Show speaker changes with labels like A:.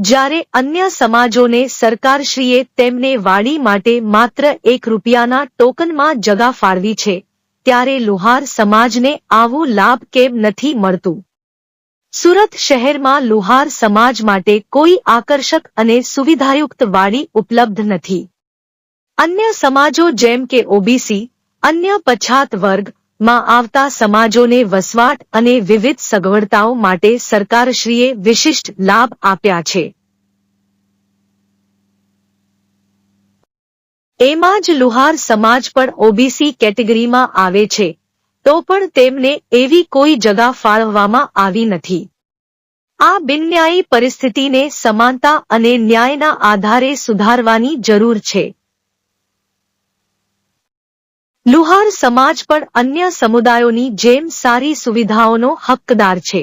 A: જ્યારે અન્ય સમાજોને સરકારશ્રીએ તેમને વાડી માટે માત્ર એક રૂપિયાના ટોકનમાં જગા ફાળવી છે, ત્યારે લુહાર સમાજને આવું લાભ કેમ નથી મળતું? સુરત શહેરમાં લુહાર સમાજ માટે કોઈ આકર્ષક અને સુવિધાયુક્ત વાડી ઉપલબ્ધ નથી. અન્ય સમાજો જેમ કે ઓબીસી, અન્ય પછાત વર્ગ માં આવતા સમાજોને વસવાટ અને વિવિધ સગવડતાઓ માટે સરકારશ્રીએ વિશિષ્ટ લાભ આપ્યા છે. એમાં જ લુહાર સમાજ પણ ઓબીસી કેટેગરીમાં આવે છે, તો પણ તેમને એવી કોઈ જગા ફાળવવામાં આવી નથી. આ બિનન્યાયી પરિસ્થિતિને સમાનતા અને ન્યાયના આધારે સુધારવાની જરૂર છે. લુહાર સમાજ પણ અન્ય સમુદાયોની જેમ સારી સુવિધાઓનો હકદાર છે.